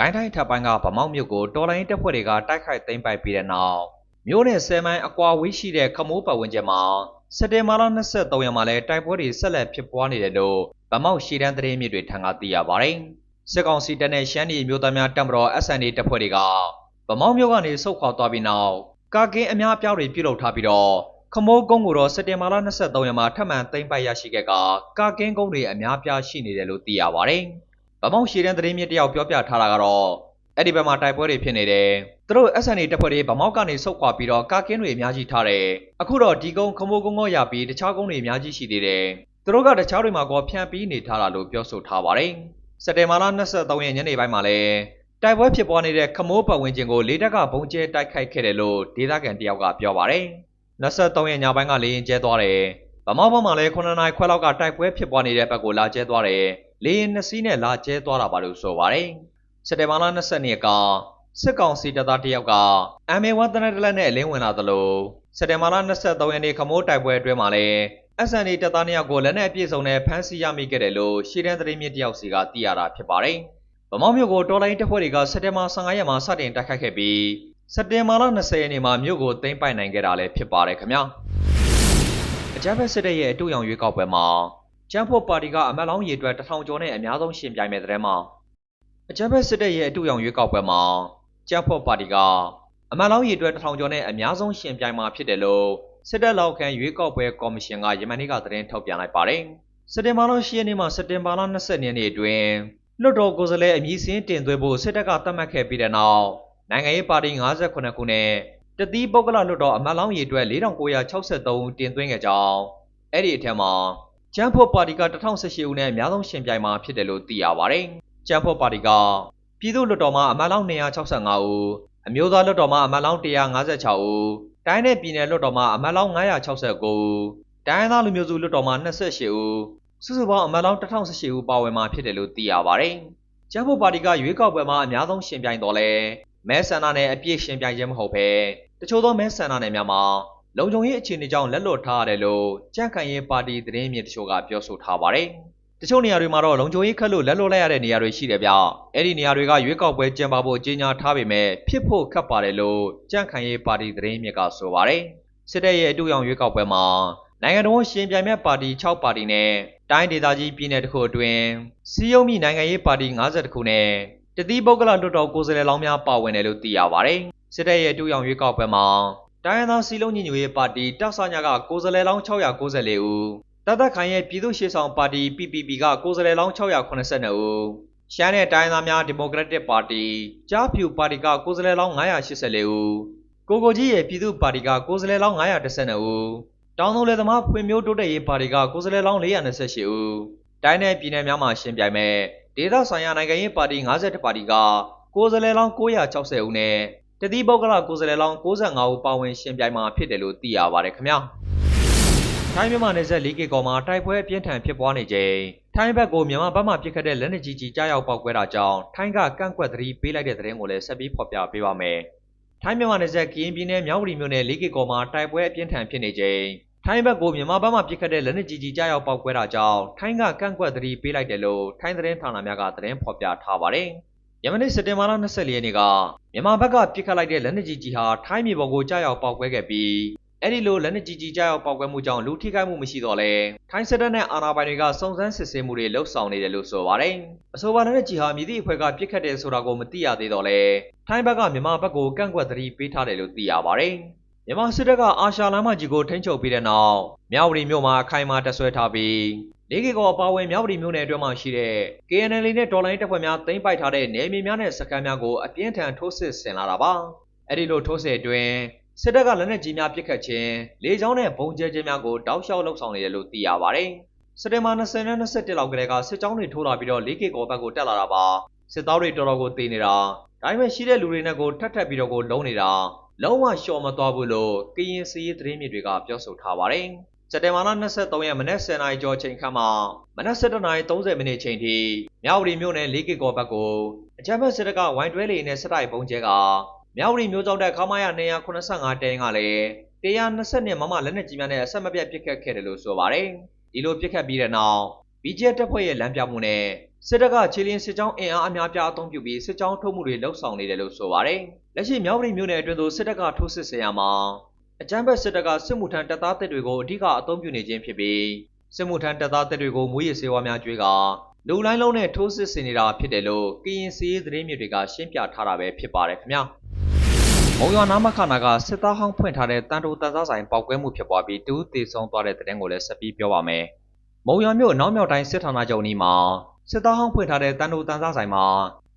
ကိုင်းတိုင်းထပ်ပိုင်းကဗမောက်မြို့ကိုတော်လိုင်းတပ်ဖွဲ့တွေကတိုက်ခိုက်သိမ်းပိုက်ပြီးတဲ့နောက်မြို့နယ်ဆယ်မိုင်အကွာဝေးရှိတဲ့ခမိုးပတ်ဝန်းကျင်မှာစက်တင်ဘာလ23ရက်မှာလဲတိုက်ပွဲတွေဆက်လက်ဖြစ်ပွားနေတယ်လို့ဗမောက်ရှီတန်းသတင်းမြစ်တွေထံကသိရပါတယ်။စစ်ကောင်စီတပ်နဲ့ရှမ်းပြည်မြို့သားများတပ်မတော် SNA တပ်ဖွဲ့တွေကဗမောက်မြို့ကနေဆုတ်ခွာသွားပြီးနောက်ကာကင်းအများအပြားတွေပြုတ်လုထားပြီးတော့ခမိုးကုန်းကိုတော့စက်တင်ဘာလ23ရက်မှာထပ်မံသိမ်းပိုက်ရရှိခဲ့ကကာကင်းကုန်းတွေအများအပြားရှိနေတယ်လို့သိရပါတယ်။ ဗမောက်ရှီတန်းသတင်းမြစ်တယောက်ပြောပြထားတာကတော့အဲ့ဒီဘက်မှာတိုက်ပွဲတွေဖြစ်နေတယ်။သူတို့ SNA တပ်ဖွဲ့တွေဗမောက်ကနေဆုတ်ခွာပြီးတော့ကာကင်းတွေအများကြီးထားတယ်။အခုတော့ဒီကုန်းခမိုးကုန်းကောရပြီးတခြားကုန်းတွေအများကြီးရှိသေးတယ်။သူတို့ကတခြားတွေမှာကောဖြန့်ပြီးနေထားတာလို့ပြောဆိုထားပါတယ်။စက်တင်ဘာလ23ရက်ညနေပိုင်းမှာလဲတိုက်ပွဲဖြစ်ပွားနေတဲ့ခမိုးပတ်ဝန်းကျင်ကိုလေးတက်ကဘုံကျဲတိုက်ခိုက်ခဲ့တယ်လို့ဒေသခံတယောက်ကပြောပါတယ်။23ရက်ညပိုင်းကလေရင်ကျဲသွားတယ်။ဗမောက်ဘက်မှာလဲ9နာရီခွဲလောက်ကတိုက်ပွဲဖြစ်ပွားနေတဲ့ဘက်ကိုလာကျဲသွားတယ်။ လေရင်နှစ်စီးနဲ့လာကျဲသွားတာပါလို့ဆိုပါတယ်။စက်တင်ဘာလ22ရက်ကစစ်ကောင်စီတပ်သားတယောက်က MA1 တနက်တလက်နဲ့အလင်းဝင်လာသလိုစက်တင်ဘာလ23ရက်နေ့ခမိုးတိုက်ပွဲအတွင်းမှာလဲ SNA တပ်သားနှစ်ယောက်ကိုလက်နက်အပြည့်စုံနဲ့ဖမ်းဆီးရမိခဲ့တယ်လို့ရှေ့တန်းသတင်းမြစ်တယောက်စီကသိရတာဖြစ်ပါတယ်။ဗမောက်မြို့ကိုတော်လိုင်းတပ်ဖွဲ့တွေကစက်တင်ဘာ15ရက်မှာစတင်တိုက်ခိုက်ခဲ့ပြီးစက်တင်ဘာလ20ရက်နေ့မှာမြို့ကိုသိမ်းပိုက်နိုင်ခဲ့တာလည်းဖြစ်ပါတယ်ခင်ဗျာ။အကြမ်းဖက်စစ်တပ်ရဲ့အတူရောင်ရွေးကောက်ပွဲမှာ ကျန်းဖို့ပါတီကအမတ်လောင်းရေအတွက်တထောင်ကျော်နဲ့အများဆုံးရှင်ပြိုင်မဲ့တဲ့မှာအကြမ်းဖက်စစ်တပ်ရဲ့အတူရောင်ရွေးကောက်ပွဲမှာကျန်းဖို့ပါတီကအမတ်လောင်းရေအတွက်တထောင်ကျော်နဲ့အများဆုံးရှင်ပြိုင်မှာဖြစ်တယ်လို့စစ်တပ်လောက်ခံရွေးကောက်ပွဲကော်မရှင်ကယမန်နေ့ကသတင်းထုတ်ပြန်လိုက်ပါတယ်။စက်တင်ဘာလ10ရက်နေ့မှစက်တင်ဘာလ20ရက်နေ့အတွင်းလွှတ်တော်ကိုယ်စားလှယ်အမည်စင်းတင်သွင်းဖို့စစ်တပ်ကသတ်မှတ်ခဲ့ပြီးတဲ့နောက်နိုင်ငံရေးပါတီ58ခုနဲ့တတိပုဂ္ဂလလွှတ်တော်အမတ်လောင်းရေအတွက်4963ဦးတင်သွင်းခဲ့ကြောင်းအဲ့ဒီအထက်မှာ ကျန်းဖို့ပါတီက1018ဦးနဲ့အများဆုံးရှင်ပြိုင်မှာဖြစ်တယ်လို့သိရပါတယ်။ကျန်းဖို့ပါတီကပြည်သူ့လွှတ်တော်မှာအမတ်လောင်း265ဦးအမျိုးသားလွှတ်တော်မှာအမတ်လောင်း156ဦးတိုင်းနယ်ပြည်နယ်လွှတ်တော်မှာအမတ်လောင်း969ဦးတိုင်းသားလူမျိုးစုလွှတ်တော်မှာ28ဦးစုစုပေါင်းအမတ်လောင်း1018ဦးပါဝင်မှာဖြစ်တယ်လို့သိရပါတယ်။ကျန်းဖို့ပါတီကရွေးကောက်ပွဲမှာအများဆုံးရှင်ပြိုင်တော်လဲမဲဆန္ဒနဲ့အပြည့်ရှင်ပြိုင်ခြင်းမဟုတ်ဘဲတချို့သောမဲဆန္ဒနယ်များမှာ လုံခြုံရေးအခြေအနေကြောင့်လက်လွတ်ထားရတယ်လို့ကြန့်ခိုင်ရေးပါတီသတင်းမြစ်တချို့ကပြောဆိုထားပါတယ်။တချို့နေရာတွေမှာတော့လုံခြုံရေးခက်လို့လက်လွတ်လိုက်ရတဲ့နေရာတွေရှိတယ်ဗျ။အဲ့ဒီနေရာတွေကရွေးကောက်ပွဲကျင်းပဖို့ကြေညာထားပေမဲ့ဖြစ်ဖို့ခက်ပါတယ်လို့ကြန့်ခိုင်ရေးပါတီသတင်းမြစ်ကဆိုပါတယ်။စစ်တပ်ရဲ့အတူရောင်ရွေးကောက်ပွဲမှာနိုင်ငံတော်ရှင်ပြိုင်မဲ့ပါတီ6ပါတီနဲ့တိုင်းဒေသကြီးပြည်နယ်တစ်ခုအတွင်းစီယုံမိနိုင်ငံရေးပါတီ50ခုနဲ့တတိပုဂ္ဂလလွှတ်တော်ကိုယ်စားလှယ်လောင်းများပါဝင်တယ်လို့သိရပါတယ်။စစ်တပ်ရဲ့အတူရောင်ရွေးကောက်ပွဲမှာ တိုင်းရင်းသားစီလုံးညီညွတ်ရေးပါတီတောက်ဆညာကကိုယ်စားလှယ်လောင်း694ဦးတသက်ခိုင်ရဲ့ပြည်သူ့ရှေ့ဆောင်ပါတီ PPP ကကိုယ်စားလှယ်လောင်း682ဦးရှမ်းတဲ့တိုင်းသားများဒီမိုကရက်တစ်ပါတီကြားဖြူပါတီကကိုယ်စားလှယ်လောင်း984ဦးကိုကိုကြီးရဲ့ပြည်သူ့ပါတီကကိုယ်စားလှယ်လောင်း912ဦးတောင်သုံးလယ်သမားဖွံ့ဖြိုးတိုးတက်ရေးပါတီကကိုယ်စားလှယ်လောင်း428ဦးတိုင်းနယ်ပြည်နယ်များမှာရှင်ပြိုင်မဲ့ဒေသဆိုင်ရာနိုင်ငံရေးပါတီ52ပါတီကကိုယ်စားလှယ်လောင်း960ဦးနဲ့ တတိပုဂ္ဂလကိုယ်စားလှယ်လောင်း65ဦးပါဝင်ရှင်ပြိုင်မှာဖြစ်တယ်လို့သိရပါတယ်ခင်ဗျာထိုင်းမြန်မာနယ်စပ်၄ကီကောမှာတိုက်ပွဲအပြင်းထန်ဖြစ်ပွားနေချိန်ထိုင်းဘက်ကိုမြန်မာဘက်မှပြစ်ခတ်တဲ့လက်နက်ကြီးကြီးကြားရောက်ပောက်ကွဲတာကြောင့်ထိုင်းကကန့်ကွက်သတိပေးလိုက်တဲ့သတင်းကိုလည်းဆက်ပြီးဖော်ပြပေးပါမယ်ထိုင်းမြန်မာနယ်စပ်ကရင်ပြည်နယ်မြောက်ဝတီမြို့နယ်၄ကီကောမှာတိုက်ပွဲအပြင်းထန်ဖြစ်နေချိန်ထိုင်းဘက်ကိုမြန်မာဘက်မှပြစ်ခတ်တဲ့လက်နက်ကြီးကြီးကြားရောက်ပောက်ကွဲတာကြောင့်ထိုင်းကကန့်ကွက်သတိပေးလိုက်တယ်လို့ထိုင်းသတင်းဌာနများကသတင်းဖော်ပြထားပါတယ်။ ယမနေ့စက်တင်ဘာလ24ရက်နေ့ကမြန်မာဘက်ကပြစ်ခတ်လိုက်တဲ့လက်နက်ကြီးကြီးဟာထိုင်းမြေပေါ်ကိုကြားရောက်ပောက်ကွဲခဲ့ပြီးအဲ့ဒီလိုလက်နက်ကြီးကြီးကြားရောက်ပောက်ကွဲမှုကြောင့်လူထိခိုက်မှုမရှိတော့လဲထိုင်းစစ်တပ်နဲ့အာဏာပိုင်တွေကစုံစမ်းစစ်ဆေးမှုတွေလှုပ်ဆောင်နေတယ်လို့ဆိုပါတယ်။အဆိုပါလက်နက်ကြီးဟာမြည်သည့်အဖွဲ့ကပြစ်ခတ်တယ်ဆိုတာကိုမသိရသေးတော့လဲထိုင်းဘက်ကမြန်မာဘက်ကိုကန့်ကွက်သတိပေးထားတယ်လို့သိရပါတယ်။ မြန်မာစစ်တပ်ကအာရှလမ်းမကြီးကိုထိန်းချုပ်ပြီးတဲ့နောက်မြဝတီမြို့မှာအခိုင်အမာတပ်ဆွဲထားပြီးလေးကေကောအပါဝင်မြဝတီမြို့နယ်အတွင်းမှာရှိတဲ့ KNL နဲ့ဒေါ်လာရင်းတပ်ဖွဲ့များတင်ပိုက်ထားတဲ့နယ်မြေများနဲ့စခန်းများကိုအပြင်းထန်ထိုးစစ်ဆင်လာတာပါ။အဲ့ဒီလိုထိုးစစ်အတွင်းစစ်တပ်ကလက်နက်ကြီးများပစ်ခတ်ခြင်းလေကြောင်းနဲ့ဘုံကျဲခြင်းများကိုတောက်လျှောက်လှုပ်ဆောင်နေတယ်လို့သိရပါတယ်။စက်တင်ဘာ20နဲ့21လောက်ကလေးကစစ်ကြောင်းတွေထိုးလာပြီးတော့လေးကေကောဘက်ကိုတက်လာတာပါ။စစ်သားတွေတော်တော်ကိုတေးနေတာ။ဒါပေမဲ့ရှိတဲ့လူတွေနဲ့ကိုထပ်ထပ်ပြီးတော့ကိုလုံးနေတာ။ လုံးဝလျှော်မသွားဘူးလို့ကရင်စီရေးသတင်းမြစ်တွေကပြောဆိုထားပါတယ်။စက်တင်ဘာလ23ရက်မနက်10:00နာရီကျော်ချိန်ခန့်မှာမနက်7:30မိနစ်ချိန်ထိမြောက်ရီမြို့နယ်လေးကေကောဘက်ကိုအကြမ်းဖက်စစ်တပ်ကဝိုင်းတွဲလေနဲ့စစ်တိုက်ပုံကျဲကမြောက်ရီမျိုးကြောင့်တဲ့ခမာရ285တဲကလည်း120မမလက်နက်ကြီးများနဲ့အဆက်မပြတ်ပစ်ခတ်ခဲ့တယ်လို့ဆိုပါတယ်။ဒီလိုပစ်ခတ်ပြီးတဲ့နောက် BGF တပ်ဖွဲ့ရဲ့လမ်းပြမှုနဲ့ စစ်တပ်ကခြေလျင်စစ်ကြောင်းအင်အားအများပြားအသုံးပြုပြီးစစ်ကြောင်းထုတ်မှုတွေလှုပ်ဆောင်နေတယ်လို့ဆိုပါတယ်။လက်ရှိမြောက်ပြည်မြို့နယ်အတွင်းသို့စစ်တပ်ကထိုးစစ်ဆင်ရမှာအကြမ်းဖက်စစ်တပ်ကစစ်မှုထမ်းတပ်သားတပ်တွေကိုအဓိကအသုံးပြုနေခြင်းဖြစ်ပြီးစစ်မှုထမ်းတပ်သားတပ်တွေကိုမွေးရစေဝါများကျွေးကလူလိုင်းလုံးနဲ့ထိုးစစ်ဆင်နေတာဖြစ်တယ်လို့ကရင်စီရေးသတင်းမြစ်တွေကရှင်းပြထားတာပဲဖြစ်ပါတယ်ခင်ဗျာ။မုံရွာနာမခနာကစစ်သားဟောင်းဖွင့်ထားတဲ့တန်တိုတန်စားဆိုင်ပောက်ကွဲမှုဖြစ်ပွားပြီးတူးတေဆုံးသွားတဲ့တဲ့တင်ကိုလည်းဆက်ပြီးပြောပါမယ်။မုံရွာမြို့အနောက်မြောက်တိုင်းစစ်ဌာနချုပ်နီးမှာ စစ်သားဟောင်းဖွင့်ထားတဲ့တန်တိုတန်စားဆိုင်မှာ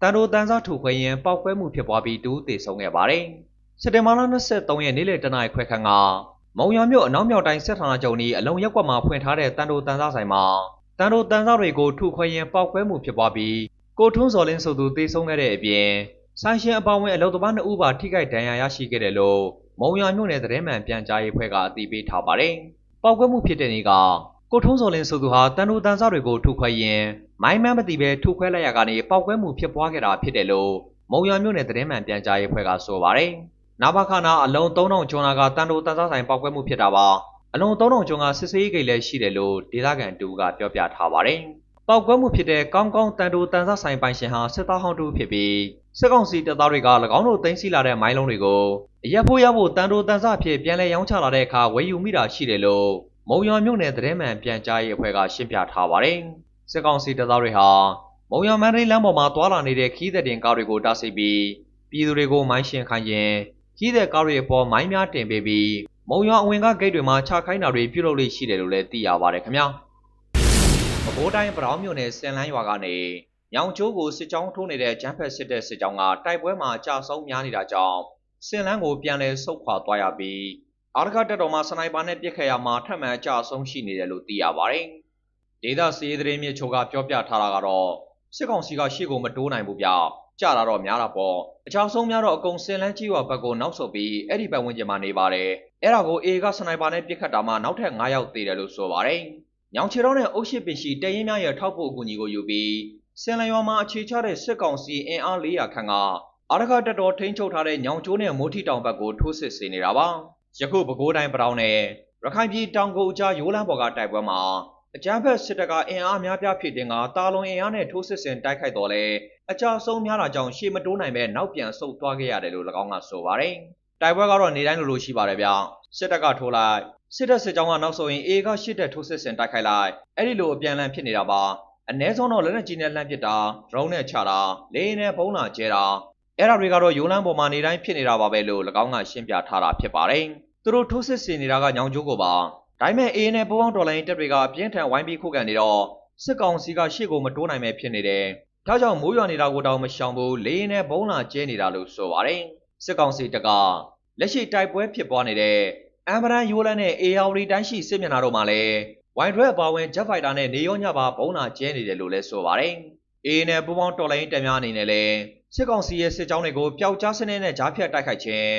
တန်တိုတန်စားထူခွဲရင်ပောက်ကွဲမှုဖြစ်ပွားပြီးတူးတေဆုံးခဲ့ပါတယ်။စက်တင်ဘာလ23ရက်နေ့လယ်တနာရီခွဲခန့်ကမုံရွာမြို့အနောက်မြောက်တိုင်းစစ်ဌာနချုပ်နီးအလုံရက်ကွက်မှာဖွင့်ထားတဲ့တန်တိုတန်စားဆိုင်မှာတန်တိုတန်စားတွေကိုထုခွဲရင်ပောက်ကွဲမှုဖြစ်ပွားပြီးကိုထွန်းစော်လင်းဆိုသူတေဆုံးခဲ့တဲ့အပြင်ဆိုင်ရှင်အပောင်ဝင်အလုံသမား2ဦးပါထိခိုက်ဒဏ်ရာရရှိခဲ့တယ်လို့မုံရွာမြို့နယ်သတင်းမှန်ပြန်ကြားရေးဖွဲ့ကအတည်ပြုထားပါတယ်။ပောက်ကွဲမှုဖြစ်တဲ့နေ့ကကိုထွန်းစော်လင်းဆိုသူဟာတန်တိုတန်စားတွေကိုထုခွဲရင် မိုင်းမန်းမတိပဲထုခွဲလိုက်ရကနေပောက်ကွဲမှုဖြစ်ပွားခဲ့တာဖြစ်တယ်လို့မုံရွာမြို့နယ်သတင်းမှန်ပြန်ကြားရေးဖွဲ့ကဆိုပါတယ်။နာဘခနာအလုံး3000ကျော်နာကတန်တိုတန်စားဆိုင်ပောက်ကွဲမှုဖြစ်တာပါ။အလုံး3000ကျော်ကစစ်စေးကိတ်လည်းရှိတယ်လို့ဒေသခံတူကပြောပြထားပါတယ်။ပောက်ကွဲမှုဖြစ်တဲ့ကောင်းကောင်းတန်တိုတန်စားဆိုင်ပိုင်ရှင်ဟာစစ်သားဟောင်းတူဖြစ်ပြီးစစ်ကောင်စီတပ်သားတွေက၎င်းတို့တင်စီလာတဲ့မိုင်းလုံးတွေကိုအရက်ဖို့ရဖို့တန်တိုတန်စားဖြစ်ပြန်လည်ရောင်းချလာတဲ့အခါဝယ်ယူမိတာရှိတယ်လို့မုံရွာမြို့နယ်သတင်းမှန်ပြန်ကြားရေးအဖွဲ့ကရှင်းပြထားပါတယ်။ စစ်ကောင်စီတပ်သားတွေဟာမုံရွာမန္တလေးလမ်းပေါ်မှာတွာလာနေတဲ့ခီးသက်တင်ကားတွေကိုတားဆီးပြီးပြည်သူတွေကိုမိုင်းရှင်ခိုင်းရင်ခီးသက်ကားတွေအပေါ်မိုင်းများတင်ပေးပြီးမုံရွာအဝင်ကဂိတ်တွေမှာချခိုင်းတာတွေပြုလုပ်လို့ရှိတယ်လို့လည်းသိရပါတယ်ခင်ဗျာ။ပဲခူးတိုင်းပရောင်းမြို့နယ်စင်လန်းရွာကနေညောင်ကျိုးကိုစစ်ကြောင်းထိုးနေတဲ့ဂျမ်ဖက်စစ်တဲ့စစ်ကြောင်းကတိုက်ပွဲမှာကြာဆုံးများနေတာကြောင့်စင်လန်းကိုပြန်လည်ဆုတ်ခွာသွားရပြီးအာရခတက်တော်မှာစနိုက်ပါနဲ့ပစ်ခတ်ရမှာထပ်မံကြာဆုံးရှိနေတယ်လို့သိရပါတယ်။ ဒေသစီးရေးသတင်းမြေချိုကပြောပြထားတာကတော့စစ်ကောင်စီကရှေ့ကိုမတိုးနိုင်ဘူးဗျ။ကြာလာတော့များတာပေါ့။အချောင်းဆုံးများတော့အကုန်စင်လန်းကြီးဝဘက်ကိုနောက်ဆုတ်ပြီးအဲ့ဒီပတ်ဝန်းကျင်မှာနေပါတယ်။အဲ့ဒါကိုအေကစနိုက်ပါနဲ့ပစ်ခတ်တာမှနောက်ထပ်9ယောက်သေတယ်လို့ဆိုပါတယ်။ညောင်ချေတော်နဲ့အုတ်ရှိပင်ရှိတရင်များရဲ့ထောက်ဖို့အကူအညီကိုယူပြီးစင်လန်ရွာမှာအခြေချတဲ့စစ်ကောင်စီအင်အား400ခန့်ကအာရခတက်တော်ထိန်းချုပ်ထားတဲ့ညောင်ကျိုးနဲ့မိုးထီတောင်ဘက်ကိုထိုးစစ်ဆင်နေတာပါ။ယခုပဲခူးတိုင်းပတောင်းနဲ့ရခိုင်ပြည်တောင်ကိုကြားရိုးလန်းပေါ်ကတိုက်ပွဲမှာ အကြမ်းဖက်စစ်တပ်ကအင်အားများပြားဖြစ်တင်ကတာလွန်အင်အားနဲ့ထိုးစစ်ဆင်တိုက်ခိုက်တော်လဲအကြဆုံးများတာကြောင့်ရှေ့မတိုးနိုင်ပဲနောက်ပြန်ဆုတ်သွားခဲ့ရတယ်လို့၎င်းကဆိုပါတယ်။တိုက်ပွဲကတော့နေတိုင်းလိုလိုရှိပါတယ်ဗျ။စစ်တပ်ကထိုးလိုက်စစ်တပ်စစ်ကြောင်းကနောက်ဆိုရင်အေကရှစ်တက်ထိုးစစ်ဆင်တိုက်ခိုက်လိုက်အဲ့ဒီလိုအပြန်အလှန်ဖြစ်နေတာပါ။အ ਨੇ ဆုံးတော့လက်နက်ကြီးနဲ့လှမ်းပစ်တာဒရုန်းနဲ့ချတာလေယာဉ်နဲ့ဘုံးလာကျဲတာအဲ့ဒါတွေကတော့ရိုးလန်းပေါ်မှာနေတိုင်းဖြစ်နေတာပါပဲလို့၎င်းကရှင်းပြထားတာဖြစ်ပါတယ်။သူတို့ထိုးစစ်ဆင်နေတာကညောင်ကျိုးကိုပါ ဒါပေမဲ့အေးနဲ့ပူပေါင်းတော်လိုင်းတပ်တွေကအပြင်းထန်ဝိုင်းပြီးခုခံနေတော့စစ်ကောင်စီကရှေ့ကိုမတိုးနိုင်ပဲဖြစ်နေတယ်။ဒါကြောင့်မိုးရွာနေတာကိုတောင်မရှောင်ဘူးလေရင်နဲ့ဘုံလာကျဲနေတာလို့ဆိုပါတယ်။စစ်ကောင်စီတပ်ကလက်ရှိတိုက်ပွဲဖြစ်ပွားနေတဲ့အမ်ဘရန်ယိုလန်နဲ့အေယာဝတီတိုင်းရှိစစ်မျက်နှာတို့မှာလည်းဝိုင်ဒရက်အပါဝင်ဂျက်ဖိုက်တာနဲ့နေရောညပါဘုံလာကျဲနေတယ်လို့လည်းဆိုပါတယ်။အေးနဲ့ပူပေါင်းတော်လိုင်းတပ်များအနေနဲ့လည်းစစ်ကောင်စီရဲ့စစ်ကြောင်းတွေကိုပျောက်ကြားစနစ်နဲ့ကြားဖြတ်တိုက်ခိုက်ခြင်း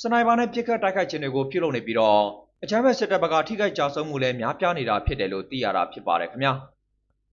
စနိုက်ပါနဲ့ပစ်ခတ်တိုက်ခိုက်ခြင်းတွေကိုပြုလုပ်နေပြီးတော့ အချမ်းဘက်စစ်တပ်ဘက်ကထိခိုက်ကြဆုံးမှုလည်းများပြားနေတာဖြစ်တယ်လို့သိရတာဖြစ်ပါတယ်ခင်ဗျာ။